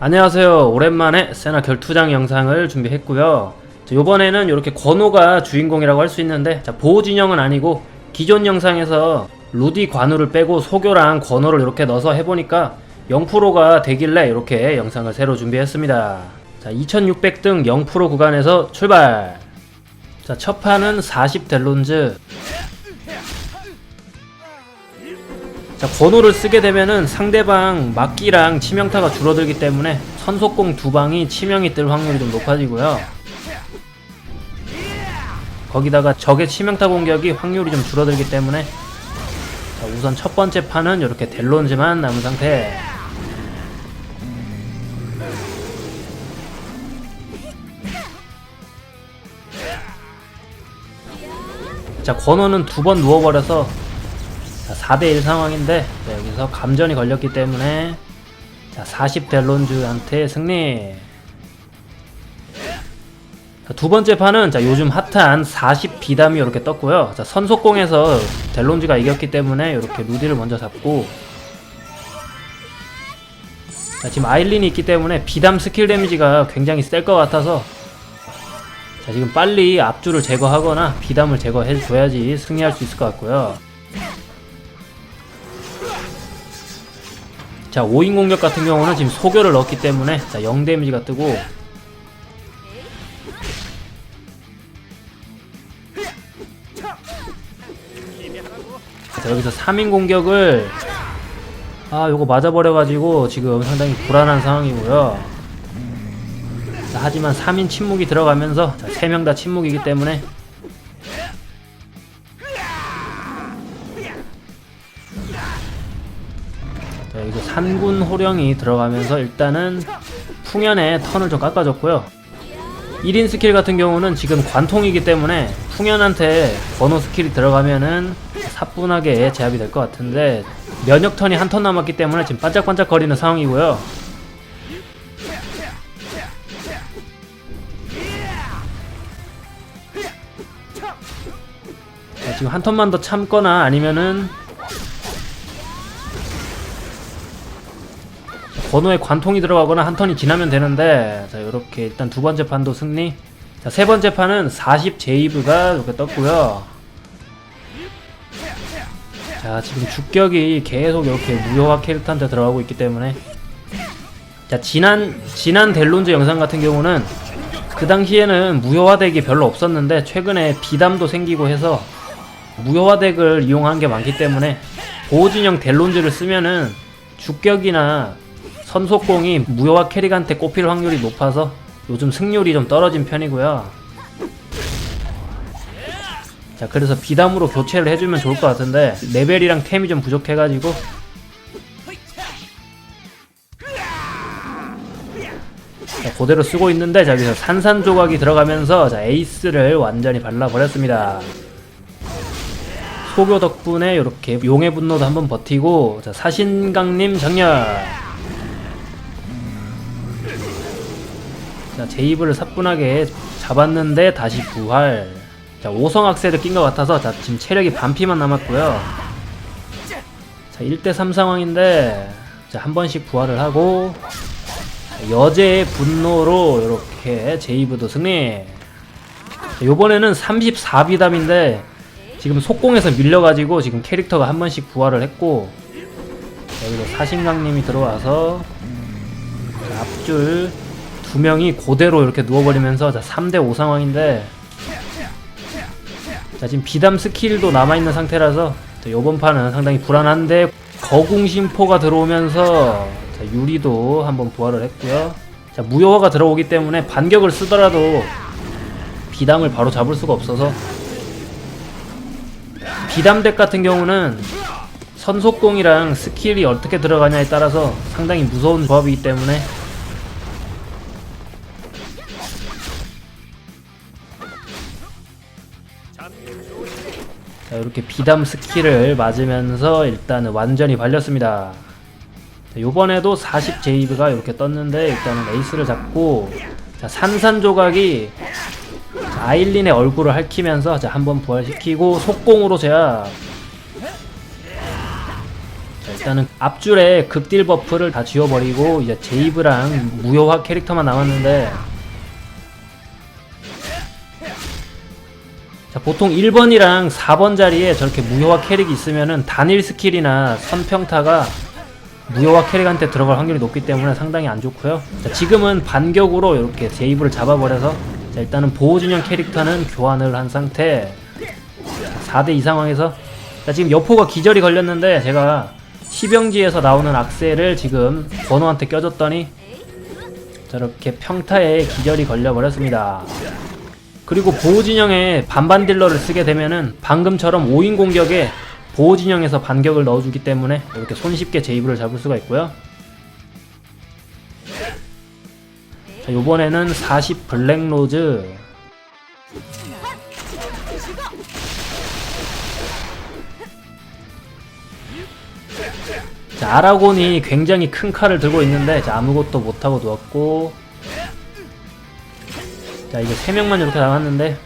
안녕하세요. 오랜만에 세나 결투장 영상을 준비했고요. 자, 요번에는 이렇게 권호가 주인공이라고 할 수 있는데 자, 보호 진영은 아니고 기존 영상에서 루디 관우를 빼고 소교랑 권호를 이렇게 넣어서 해보니까 0%가 되길래 이렇게 영상을 새로 준비했습니다. 자, 2600등 0% 구간에서 출발! 자, 첫 판은 40 델론즈. 자, 권호를 쓰게 되면은 상대방 막기랑 치명타가 줄어들기 때문에 선속공 두 방이 치명이 뜰 확률이 좀 높아지고요. 거기다가 적의 치명타 공격이 확률이 좀 줄어들기 때문에 자, 우선 첫 번째 판은 이렇게 델론즈만 남은 상태. 자, 권호는 두 번 누워버려서 자, 4대1 상황인데 자, 여기서 감전이 걸렸기 때문에 자, 40 델론즈한테 승리. 자, 두 번째 판은 자, 요즘 핫한 40 비담이 이렇게 떴고요. 자, 선속공에서 델론즈가 이겼기 때문에 이렇게 루디를 먼저 잡고 자, 지금 아일린이 있기 때문에 비담 스킬 데미지가 굉장히 셀 것 같아서 자, 지금 빨리 앞줄을 제거하거나 비담을 제거해 줘야지 승리할 수 있을 것 같고요. 자 5인 공격 같은 경우는 지금 소교를 넣었기 때문에 자 0 데미지가 뜨고. 자 여기서 3인 공격을 아 요거 맞아버려가지고 지금 상당히 불안한 상황이고요. 자, 하지만 3인 침묵이 들어가면서 3명 다 침묵이기 때문에 산군 호령이 들어가면서 일단은 풍연의 턴을 좀 깎아줬고요. 1인 스킬 같은 경우는 지금 관통이기 때문에 풍연한테 번호 스킬이 들어가면은 사뿐하게 제압이 될 것 같은데 면역 턴이 한 턴 남았기 때문에 지금 반짝반짝 거리는 상황이고요. 자, 지금 한 턴만 더 참거나 아니면은 번호에 관통이 들어가거나 한 턴이 지나면 되는데 자 이렇게 일단 두 번째 판도 승리. 자 세 번째 판은 40 제이브가 이렇게 떴고요. 자 지금 주격이 계속 이렇게 무효화 캐릭터한테 들어가고 있기 때문에. 자 지난 지난 델론즈 영상 같은 경우는 그 당시에는 무효화 덱이 별로 없었는데 최근에 비담도 생기고 해서 무효화 덱을 이용한 게 많기 때문에 보호진영 델론즈를 쓰면은 주격이나 선속공이 무효화 캐릭한테 꼽힐 확률이 높아서 요즘 승률이 좀 떨어진 편이고요. 자, 그래서 비담으로 교체를 해주면 좋을 것 같은데 레벨이랑 템이 좀 부족해가지고 자, 그대로 쓰고 있는데 자, 여기서 산산조각이 들어가면서 자, 에이스를 완전히 발라버렸습니다. 소교 덕분에 이렇게 용의 분노도 한번 버티고 자, 사신강님 정렬 자, 제이브를 사뿐하게 잡았는데 다시 부활. 자, 5성 악세를 낀 것 같아서 자, 지금 체력이 반피만 남았고요. 자, 1대3 상황인데 자, 한 번씩 부활을 하고 자, 여제의 분노로 이렇게 제이브도 승리. 자, 요번에는 34비담인데 지금 속공에서 밀려가지고 지금 캐릭터가 한 번씩 부활을 했고 여기도 사신강님이 들어와서 자, 앞줄 두 명이 그대로 이렇게 누워버리면서 자 3대 5 상황인데 자 지금 비담 스킬도 남아있는 상태라서 자, 요번 판은 상당히 불안한데 거궁심포가 들어오면서 자, 유리도 한번 부활을 했고요. 자 무효화가 들어오기 때문에 반격을 쓰더라도 비담을 바로 잡을 수가 없어서 비담덱 같은 경우는 선속공이랑 스킬이 어떻게 들어가냐에 따라서 상당히 무서운 조합이기 때문에 자, 이렇게 비담 스킬을 맞으면서 일단은 완전히 발렸습니다. 자, 요번에도 40 제이브가 이렇게 떴는데 일단은 에이스를 잡고 자, 산산조각이 자, 아일린의 얼굴을 핥히면서 자, 한번 부활시키고 속공으로 제압 자, 일단은 앞줄에 극딜 버프를 다 지워버리고 이제 제이브랑 무효화 캐릭터만 남았는데 자, 보통 1번이랑 4번 자리에 저렇게 무효화 캐릭이 있으면은 단일 스킬이나 선평타가 무효화 캐릭한테 들어갈 확률이 높기 때문에 상당히 안 좋고요. 자, 지금은 반격으로 이렇게 제이브를 잡아버려서 자, 일단은 보호진영 캐릭터는 교환을 한 상태 4대 2 상황에서 자, 지금 여포가 기절이 걸렸는데 제가 시병지에서 나오는 악셀을 지금 번호한테 껴줬더니 저렇게 평타에 기절이 걸려버렸습니다. 그리고 보호진영에 반반 딜러를 쓰게 되면은 방금처럼 5인 공격에 보호진영에서 반격을 넣어주기 때문에 이렇게 손쉽게 제이브를 잡을 수가 있고요. 자, 요번에는 40 블랙로즈 자, 아라곤이 굉장히 큰 칼을 들고 있는데 자, 아무것도 못하고 누웠고 자 이게 3명만 이렇게 남았는데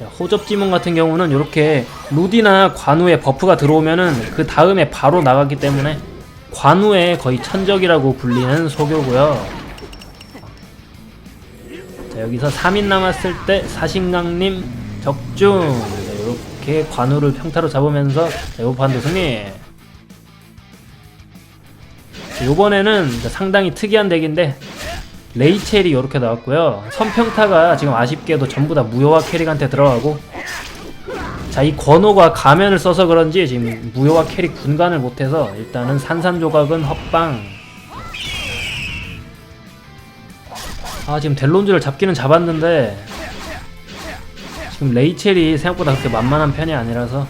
자, 호접지몬 같은 경우는 이렇게 루디나 관우에 버프가 들어오면은 그 다음에 바로 나가기 때문에 관우의 거의 천적이라고 불리는 소교고요. 자 여기서 3인 남았을 때 사신강님 적중. 자, 이렇게 관우를 평타로 잡으면서 자, 요 판도 승리. 자, 요번에는 상당히 특이한 덱인데 레이첼이 이렇게 나왔고요. 선평타가 지금 아쉽게도 전부 다 무효화 캐릭한테 들어가고 자 이 권호가 가면을 써서 그런지 지금 무효화 캐릭 분간을 못해서 일단은 산산조각은 헛방 아 지금 델론즈를 잡기는 잡았는데 지금 레이첼이 생각보다 그렇게 만만한 편이 아니라서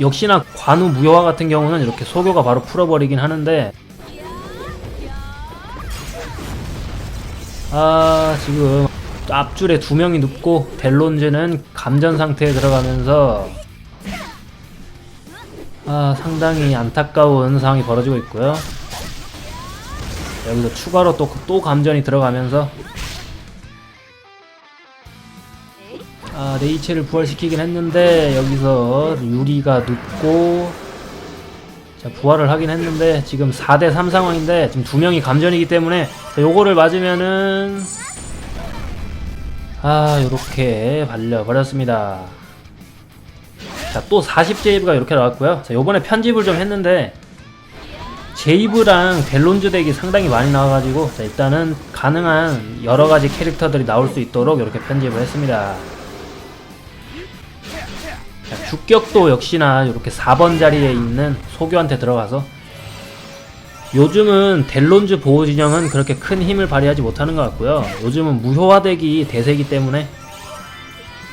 역시나 관우 무효화 같은 경우는 이렇게 소교가 바로 풀어버리긴 하는데. 아 지금 앞줄에 두 명이 눕고 델론즈는 감전 상태에 들어가면서 아 상당히 안타까운 상황이 벌어지고 있고요. 여기서 추가로 또, 또 감전이 들어가면서 아, 네이체를 부활시키긴 했는데 여기서 유리가 눕고 자, 부활을 하긴 했는데 지금 4대 3 상황인데 지금 두 명이 감전이기 때문에 자, 요거를 맞으면은 아, 요렇게 발려 버렸습니다. 자, 또 40제이브가 이렇게 나왔고요. 자, 요번에 편집을 좀 했는데 제이브랑 벨론즈 덱이 상당히 많이 나와가지고 자, 일단은 가능한 여러 가지 캐릭터들이 나올 수 있도록 이렇게 편집을 했습니다. 자, 주격도 역시나 이렇게 4번 자리에 있는 소교한테 들어가서 요즘은 델론즈 보호 진영은 그렇게 큰 힘을 발휘하지 못하는 것 같고요. 요즘은 무효화덱이 대세이기 때문에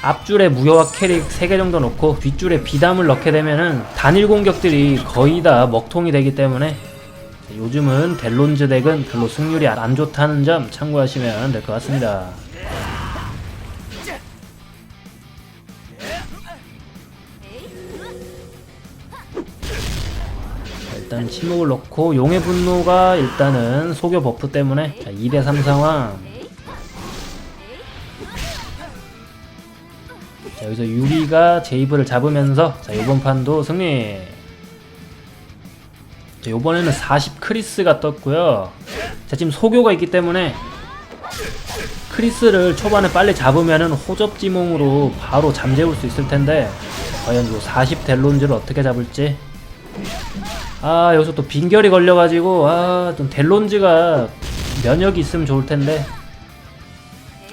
앞줄에 무효화 캐릭 3개 정도 넣고 뒷줄에 비담을 넣게 되면은 단일 공격들이 거의 다 먹통이 되기 때문에 요즘은 델론즈 덱은 별로 승률이 안 좋다는 점 참고하시면 될 것 같습니다. 일단 침묵을 넣고 용의 분노가 일단은 소교 버프 때문에 2대3 상황. 자 여기서 유리가 제이브를 잡으면서 자 요번 판도 승리. 자 요번에는 40 크리스가 떴고요. 자 지금 소교가 있기 때문에 크리스를 초반에 빨리 잡으면은 호접지몽으로 바로 잠재울 수 있을 텐데 과연 요40 델론즈를 어떻게 잡을지 아 여기서 또 빈결이 걸려가지고 아좀 델론즈가 면역이 있으면 좋을 텐데.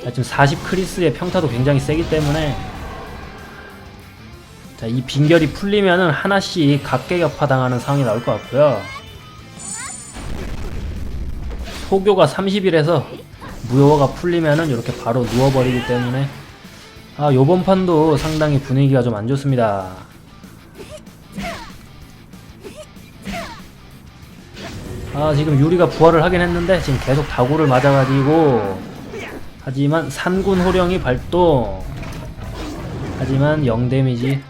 자, 지금 40 크리스의 평타도 굉장히 세기 때문에. 자 이 빈결이 풀리면은 하나씩 각계격파 당하는 상황이 나올 것 같고요. 소교가 30일에서 무효화가 풀리면은 이렇게 바로 누워버리기 때문에. 아 요번 판도 상당히 분위기가 좀 안 좋습니다 아 지금 유리가 부활을 하긴 했는데 지금 계속 다구를 맞아가지고 하지만 산군 호령이 발동. 하지만 0 데미지.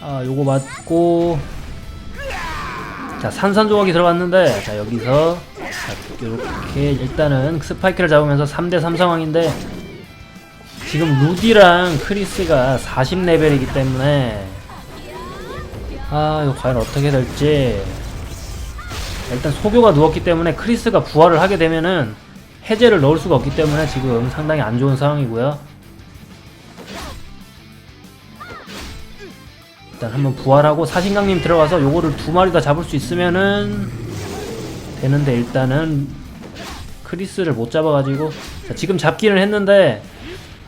아 요거 맞고. 자 산산조각이 들어갔는데 자 여기서 이렇게 일단은 스파이크를 잡으면서 3대3 상황인데 지금 루디랑 크리스가 40레벨이기 때문에 아 이거 과연 어떻게 될지. 일단 소교가 누웠기 때문에 크리스가 부활을 하게 되면은 해제를 넣을 수가 없기 때문에 지금 상당히 안 좋은 상황이고요. 일단 한번 부활하고 사신강님 들어가서 요거를 두 마리 다 잡을 수 있으면은 되는데 일단은 크리스를 못 잡아가지고. 자, 지금 잡기는 했는데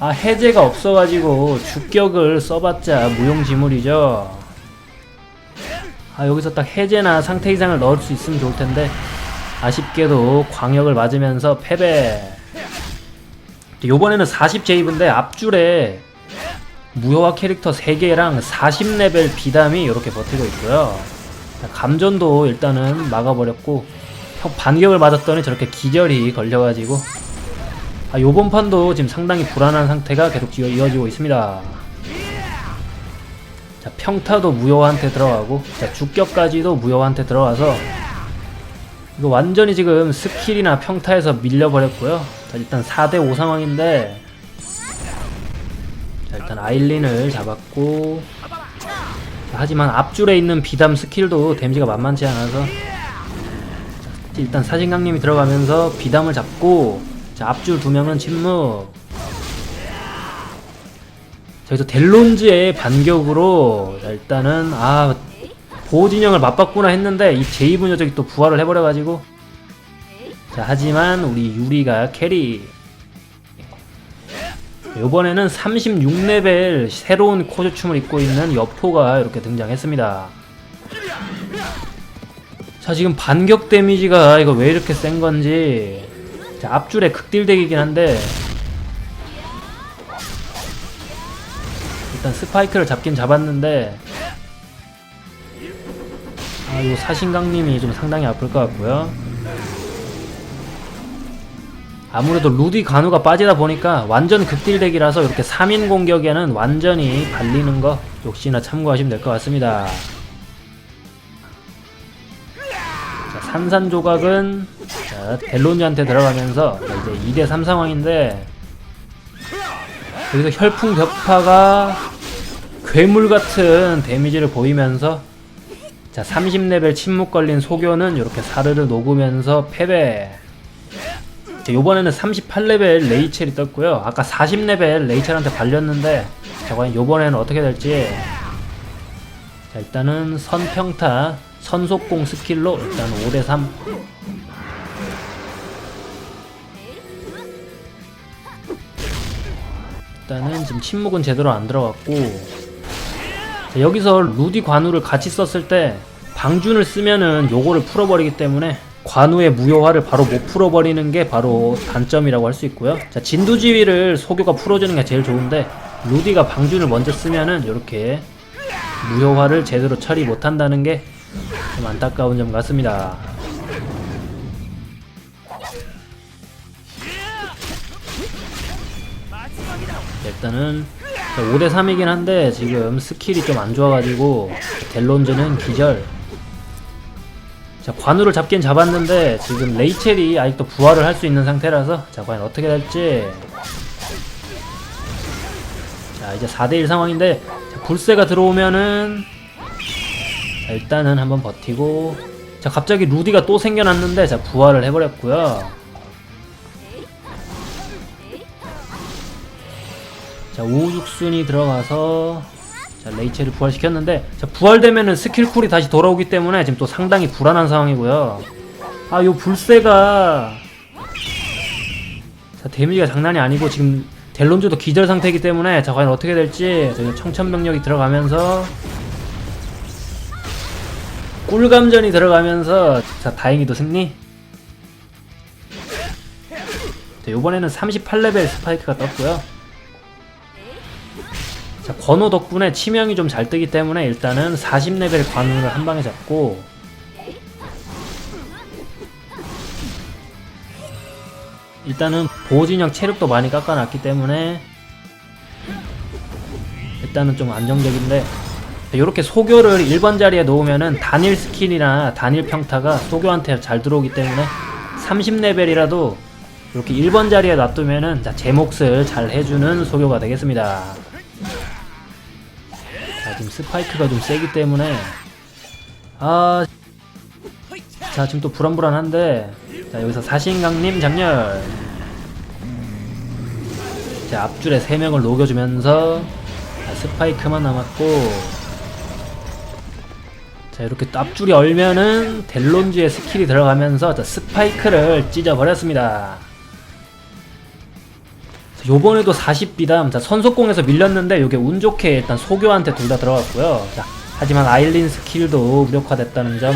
아 해제가 없어가지고 주격을 써봤자 무용지물이죠 아 여기서 딱 해제나 상태 이상을 넣을 수 있으면 좋을 텐데 아쉽게도 광역을 맞으면서 패배. 요번에는 40제입인데 앞줄에 무효화 캐릭터 3개랑 40레벨 비담이 이렇게 버티고 있고요. 자, 감전도 일단은 막아버렸고 형 반격을 맞았더니 저렇게 기절이 걸려가지고 아 요번 판도 지금 상당히 불안한 상태가 계속 이어지고 있습니다 자 평타도 무효한테 들어가고 자 주격까지도 무효한테 들어가서 이거 완전히 지금 스킬이나 평타에서 밀려버렸고요. 자 일단 4대5 상황인데 자 일단 아일린을 잡았고 자, 하지만 앞줄에 있는 비담 스킬도 데미지가 만만치 않아서 자, 일단 사진강님이 들어가면서 비담을 잡고 자 앞줄 두 명은 침묵 자, 여기서 델론즈의 반격으로 자, 일단은 아 보호 진영을 맞봤구나 했는데 이 제이브 녀석이 또 부활을 해버려가지고. 자 하지만 우리 유리가 캐리. 이번에는 36레벨 새로운 코즈춤을 입고 있는 여포가 이렇게 등장했습니다. 자 지금 반격 데미지가 이거 왜 이렇게 센 건지. 자 앞줄에 극딜덱이긴 한데 일단 스파이크를 잡긴 잡았는데 아 이거 사신강님이 좀 상당히 아플 것 같고요. 아무래도 루디 간우가 빠지다 보니까 완전 극딜덱이라서 이렇게 3인 공격에는 완전히 발리는 거 역시나 참고하시면 될 것 같습니다. 자, 산산조각은 자, 델론즈한테 들어가면서 자, 이제 2대3 상황인데 여기서 혈풍 벽파가 괴물 같은 데미지를 보이면서 자 30레벨 침묵 걸린 소교는 이렇게 사르르 녹으면서 패배. 자, 요번에는 38레벨 레이첼이 떴고요. 아까 40레벨 레이첼한테 발렸는데 자, 과연 요번에는 어떻게 될지. 자, 일단은 선평타 선속공 스킬로 일단 5대3 일단은 지금 침묵은 제대로 안 들어갔고 자, 여기서 루디 관우를 같이 썼을 때 방준을 쓰면은 요거를 풀어버리기 때문에 관우의 무효화를 바로 못 풀어버리는 게 바로 단점이라고 할 수 있고요. 자 진두지휘를 소교가 풀어주는 게 제일 좋은데 루디가 방준을 먼저 쓰면은 이렇게 무효화를 제대로 처리 못한다는 게 좀 안타까운 점 같습니다. 일단은 5대 3이긴 한데 지금 스킬이 좀 안 좋아가지고 델론즈는 기절. 자 관우를 잡긴 잡았는데 지금 레이첼이 아직도 부활을 할 수 있는 상태라서 자 과연 어떻게 될지. 자 이제 4대1 상황인데 자, 불세가 들어오면은 자, 일단은 한번 버티고 자 갑자기 루디가 또 생겨났는데 자 부활을 해버렸고요. 자 우육순이 들어가서 자 레이첼을 부활시켰는데 자 부활되면은 스킬쿨이 다시 돌아오기 때문에 지금 또 상당히 불안한 상황이고요. 아 요 불세가 자 데미지가 장난이 아니고 지금 델론즈도 기절 상태이기 때문에 자 과연 어떻게 될지 청천벽력이 들어가면서 꿀감전이 들어가면서 자 다행히도 승리. 자 요번에는 38레벨 스파이크가 떴고요 자, 권호 덕분에 치명이 좀 잘 뜨기 때문에 일단은 40레벨 관우를 한 방에 잡고 일단은 보호진영 체력도 많이 깎아놨기 때문에 일단은 좀 안정적인데 이렇게 소교를 1번 자리에 놓으면은 단일 스킬이나 단일 평타가 소교한테 잘 들어오기 때문에 30레벨이라도 이렇게 1번 자리에 놔두면은 자, 제 몫을 잘 해주는 소교가 되겠습니다. 자, 지금 스파이크가 좀 세기 때문에. 아, 자 지금 또 불안불안한데. 자 여기서 사신강님 장렬. 자 앞줄에 3명을 녹여주면서 자, 스파이크만 남았고. 자 이렇게 또 앞줄이 얼면은 델론즈의 스킬이 들어가면서 자, 스파이크를 찢어버렸습니다. 자, 요번에도 40비담. 자 선속공에서 밀렸는데 요게 운 좋게 일단 소교한테 둘 다 들어갔고요. 자, 하지만 아일린 스킬도 무력화됐다는 점.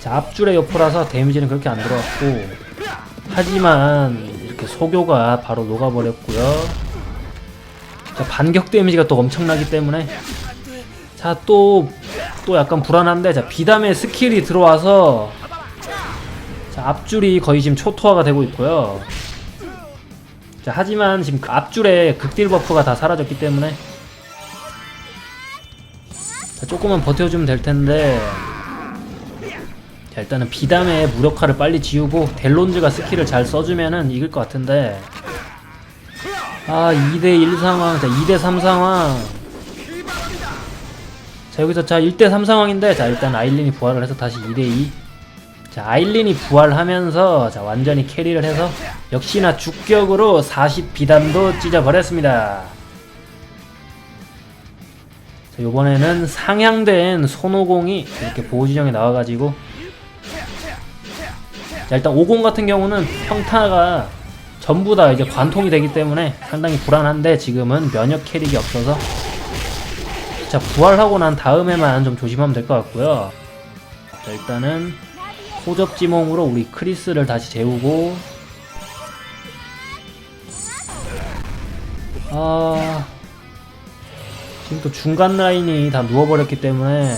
자, 앞줄의 여포라서 데미지는 그렇게 안 들어갔고 하지만 이렇게 소교가 바로 녹아버렸고요. 자, 반격 데미지가 또 엄청나기 때문에. 자, 또, 또 약간 불안한데 자, 비담의 스킬이 들어와서 자, 앞줄이 거의 지금 초토화가 되고 있고요. 자, 하지만 지금 그 앞줄에 극딜 버프가 다 사라졌기 때문에 자, 조금만 버텨주면 될 텐데 자, 일단은 비담의 무력화를 빨리 지우고 델론즈가 스킬을 잘 써주면은 이길 것 같은데 아 2대1 상황 자 2대3 상황. 자 여기서 자 1대3 상황인데 자 일단 아일린이 부활을 해서 다시 2대2 자 아일린이 부활하면서 자 완전히 캐리를 해서 역시나 주격으로 40 비담도 찢어버렸습니다. 자 요번에는 상향된 손오공이 이렇게 보호지정에 나와가지고 자 일단 50 같은 경우는 평타가 전부 다 이제 관통이 되기 때문에 상당히 불안한데 지금은 면역 캐릭이 없어서 자 부활하고 난 다음에만 좀 조심하면 될 것 같고요. 자 일단은 호접지몽으로 우리 크리스를 다시 재우고. 아. 지금 또 중간 라인이 다 누워버렸기 때문에.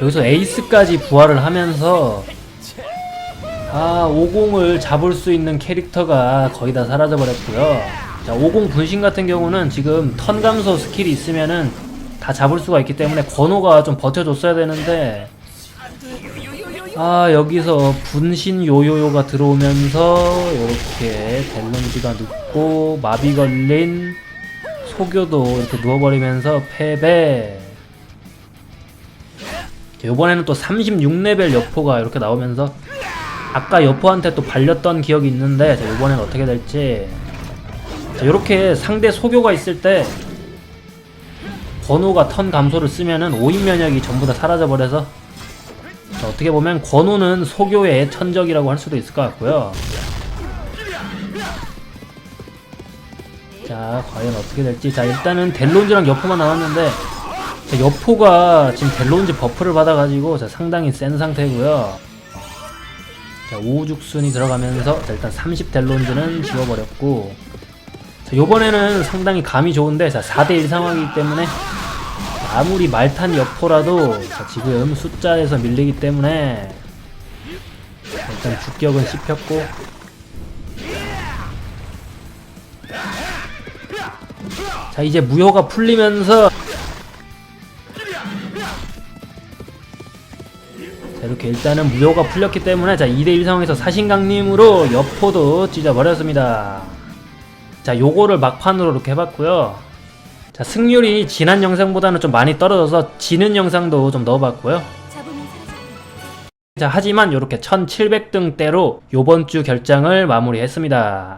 여기서 에이스까지 부활을 하면서 아 50을 잡을 수 있는 캐릭터가 거의 다 사라져 버렸고요. 자50 분신 같은 경우는 지금 턴 감소 스킬이 있으면은 다 잡을 수가 있기 때문에 건호가 좀 버텨줬어야 되는데 아 여기서 분신 요요요가 들어오면서 이렇게 델론지가 눕고 마비 걸린 소교도 이렇게 누워버리면서 패배. 이번에는 또 36레벨 여포가 이렇게 나오면서 아까 여포한테 또 발렸던 기억이 있는데 자, 이번엔 어떻게 될지. 자, 이렇게 상대 소교가 있을 때 권호가 턴 감소를 쓰면은 5인 면역이 전부 다 사라져버려서 자, 어떻게 보면 권호는 소교의 천적이라고 할 수도 있을 것 같고요. 자 과연 어떻게 될지. 자 일단은 델론즈랑 여포만 남았는데 자, 여포가 지금 델론즈 버프를 받아가지고 자, 상당히 센 상태고요. 자, 우죽순이 들어가면서 자, 일단 30 델론즈는 지워버렸고 자, 요번에는 상당히 감이 좋은데 자, 4대1 상황이기 때문에 자, 아무리 말탄 여포라도 자, 지금 숫자에서 밀리기 때문에 자, 일단 주격은 씹혔고. 자 이제 무효가 풀리면서 자 이렇게 일단은 무효가 풀렸기 때문에 자 2대1 상황에서 사신강림으로 여포도 찢어버렸습니다 자 요거를 막판으로 이렇게 해봤고요. 자 승률이 지난 영상보다는 좀 많이 떨어져서 지는 영상도 좀 넣어봤고요. 자 하지만 이렇게 1700등대로 요번 주 결장을 마무리했습니다